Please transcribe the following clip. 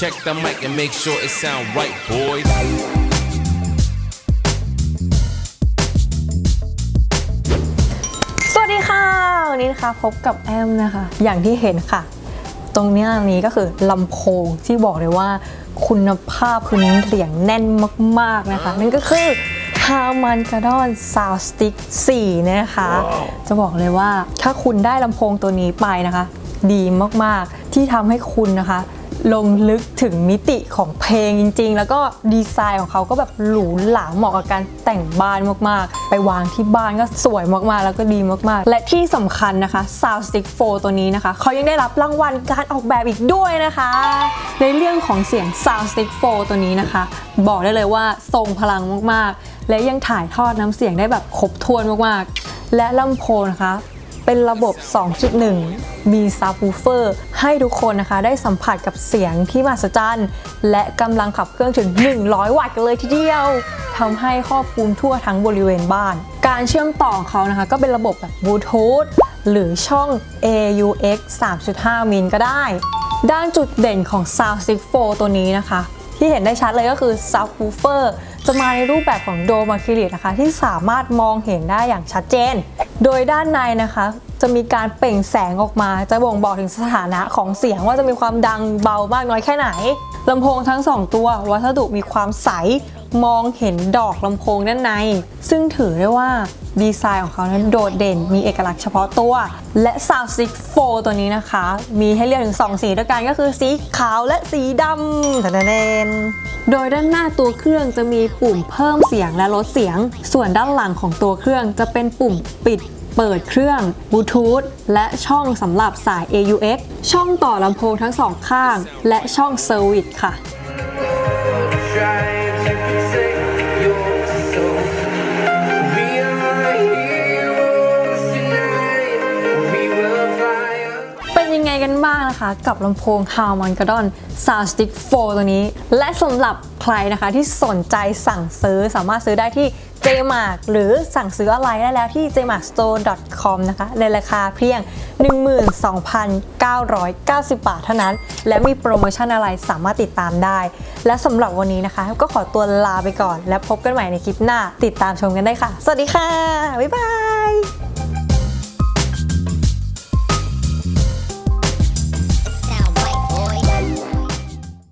Check the mic and make sure it sound right, boys. สวัสดีค่ะ วันนี้นะคะพบกับแอมนะคะ อย่างที่เห็นค่ะ ตรงเนี้ยนี้ก็คือลำโพงที่บอกเลยว่า คุณภาพคือเสียงแน่นมากๆนะคะ นั่นก็คือ Harman Kardon Sound Stick 4นะคะ จะบอกเลยว่าถ้าคุณได้ลำโพงตัวนี้ไปนะคะ ดีมากๆที่ทำให้คุณนะคะ ลงลึกถึงมิติของเพลงจริง ๆ แล้วก็ดีไซน์ของเขาก็แบบหรูหราเหมาะกับการแต่งบ้านมากๆ ไปวางที่บ้านก็สวยมากๆ แล้วก็ดีมากๆ และที่สำคัญนะคะ Sound Stick 4 ตัวนี้นะคะ เขายังได้รับรางวัลการออกแบบอีกด้วยนะคะ ในเรื่องของเสียง Sound Stick 4 ตัวนี้นะคะ บอกได้เลยว่าทรงพลังมากๆ และยังถ่ายทอดน้ำเสียงได้แบบครบถ้วนมากๆ และลำโพงนะคะ เป็นระบบ 2.1 มีซับวูเฟอร์ให้ทุกคนนะคะ ได้สัมผัสกับเสียงที่มหัศจรรย์และกำลังขับเครื่องถึง 100 วัตต์กันเลยทีเดียวทำให้ครอบคลุมทั่วทั้งบริเวณบ้าน การเชื่อมต่อของเขานะคะ ก็เป็นระบบแบบบลูทูธหรือช่อง AUX 3.5 มิลก็ได้ ด้านจุดเด่นของ Sound 64ตัวนี้นะคะ ที่เห็นได้ชัดเลยก็คือ Subwoofer จะมาในรูปแบบของโดมอะคริลิกนะคะ ที่สามารถมองเห็นได้อย่างชัดเจน โดยด้านในนะคะ จะมีการเปล่งแสงออกมา จะบ่งบอกถึงสถานะของเสียงว่าจะมีความดังเบามากน้อยแค่ไหนลำโพงทั้ง 2 ตัววัสดุมีความใสมองเห็นดอกลำโพงด้านใน ซึ่งถือได้ว่า ดีไซน์ของเขานั้นโดดเด่น มีเอกลักษณ์เฉพาะตัว และ Sound Stick 4ตัวนี้นะคะ มีให้เลือกถึง 2 สีด้วยกันก็คือสีขาวและสีดำแต่แนนโดยด้านหน้าตัวเครื่องจะมีปุ่มเพิ่มเสียงและลดเสียง ส่วนด้านหลังของตัวเครื่องจะเป็นปุ่มปิดเปิดเครื่องบลูทูธและช่องสำหรับสาย AUX ช่องต่อลำโพงทั้งสองข้าง และช่องเซอร์วิสค่ะ นะคะกับลำโพง Harman Kardon Sound Stick 4 ตัวนี้ และสำหรับใครนะคะที่สนใจสั่งซื้อสามารถซื้อได้ที่ JMark หรือสั่งซื้อออนไลน์ได้แล้วที่ jmarkstore.com นะคะในราคาเพียง 12,990 บาทเท่านั้น และมีโปรโมชั่นอะไรสามารถติดตามได้ และสำหรับวันนี้นะคะ ก็ขอตัวลาไปก่อน และพบกันใหม่ในคลิปหน้า ติดตามชมกันได้ค่ะ สวัสดีค่ะ บ๊ายบาย